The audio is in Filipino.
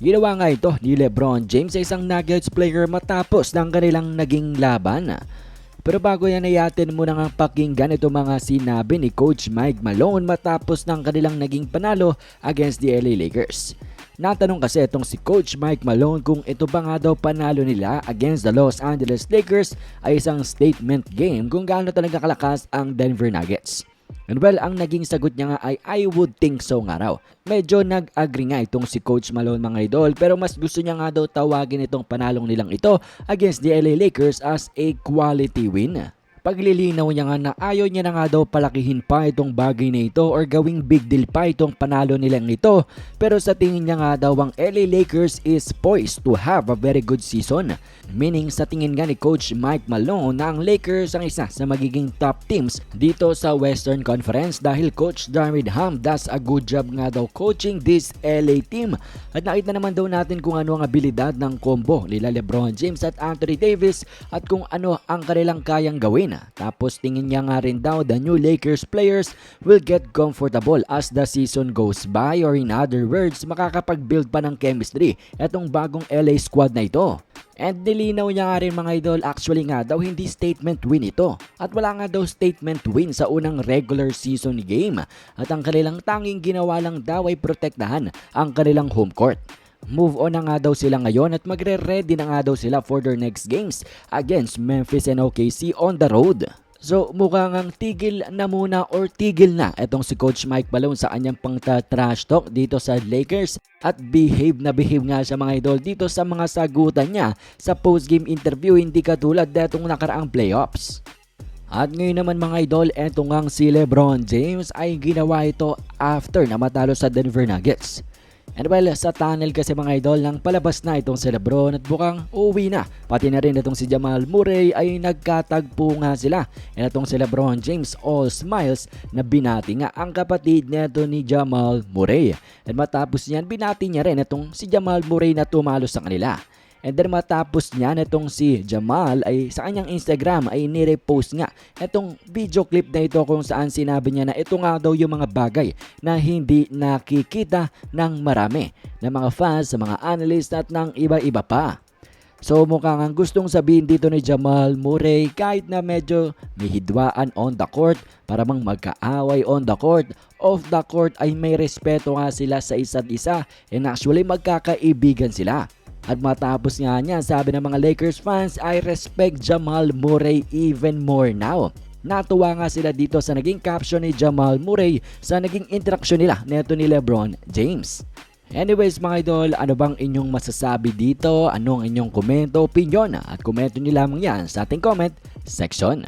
Ginawa nga ito ni Lebron James sa isang Nuggets player matapos ng kanilang naging laban. Pero bago yan ay atin muna nga pakinggan ito mga sinabi ni Coach Mike Malone matapos ng kanilang naging panalo against the LA Lakers. Natanong kasi itong si Coach Mike Malone kung ito ba nga daw panalo nila against the Los Angeles Lakers ay isang statement game kung gaano talaga kalakas ang Denver Nuggets. And well, ang naging sagot niya nga ay I would think so nga raw. Medyo nag-agree nga itong si Coach Malone mga idol pero mas gusto niya nga daw tawagin itong panalong nilang ito against the LA Lakers as a quality win. Paglilinaw niya nga na ayaw niya na nga daw palakihin pa itong bagay na ito or gawing big deal pa itong panalo nilang ito pero sa tingin niya nga daw ang LA Lakers is poised to have a very good season. Meaning sa tingin nga ni Coach Mike Malone na ang Lakers ang isa sa magiging top teams dito sa Western Conference dahil Coach Darvin Ham does a good job nga daw coaching this LA team. At nakita naman daw natin kung ano ang abilidad ng combo nila Lebron James at Anthony Davis at kung ano ang kanilang kayang gawin. Tapos tingin niya nga rin daw the new Lakers players will get comfortable as the season goes by or in other words makakapag-build pa ng chemistry itong bagong LA squad na ito. And nilinaw niya nga rin mga idol actually nga daw hindi statement win ito at wala nga daw statement win sa unang regular season game at ang kanilang tanging ginawa lang daw ay protektahan ang kanilang home court. Move on na nga daw sila ngayon at magre-ready na nga daw sila for their next games against Memphis and OKC on the road. So mukhang ang tigil na muna or tigil na itong si Coach Mike Malone sa kanyang pang trash talk dito sa Lakers at behave na behave nga sa mga idol dito sa mga sagutan niya sa post-game interview hindi katulad detong nakaraang playoffs. At ngayon naman mga idol, eto ngang si Lebron James ay ginawa ito after na matalo sa Denver Nuggets. And well, sa tunnel kasi mga idol nang palabas na itong si Lebron at bukang uuwi na. Pati na rin itong si Jamal Murray ay nagkatagpo nga sila. And itong si Lebron James all smiles na binati nga ang kapatid nito ni Jamal Murray. And matapos niyan, binati niya rin itong si Jamal Murray na tumalo sa kanila. And then matapos niya itong si Jamal ay sa kanyang Instagram ay nirepost nga itong video clip na ito kung saan sinabi niya na ito nga daw yung mga bagay na hindi nakikita ng marami ng mga fans, sa mga analyst at ng iba-iba pa. So mukhang ang gustong sabihin dito ni Jamal Murray kahit na medyo may hidwaan on the court para mang magkaaway on the court, off the court ay may respeto nga sila sa isa't isa and actually magkakaibigan sila. At matapos nga niya, sabi ng mga Lakers fans, I respect Jamal Murray even more now. Natuwa nga sila dito sa naging caption ni Jamal Murray sa naging interaksyon nila neto ni Lebron James. Anyways mga idol, ano bang inyong masasabi dito? Anong inyong komento, opinion? At komento nyo lamang yan sa ating comment section.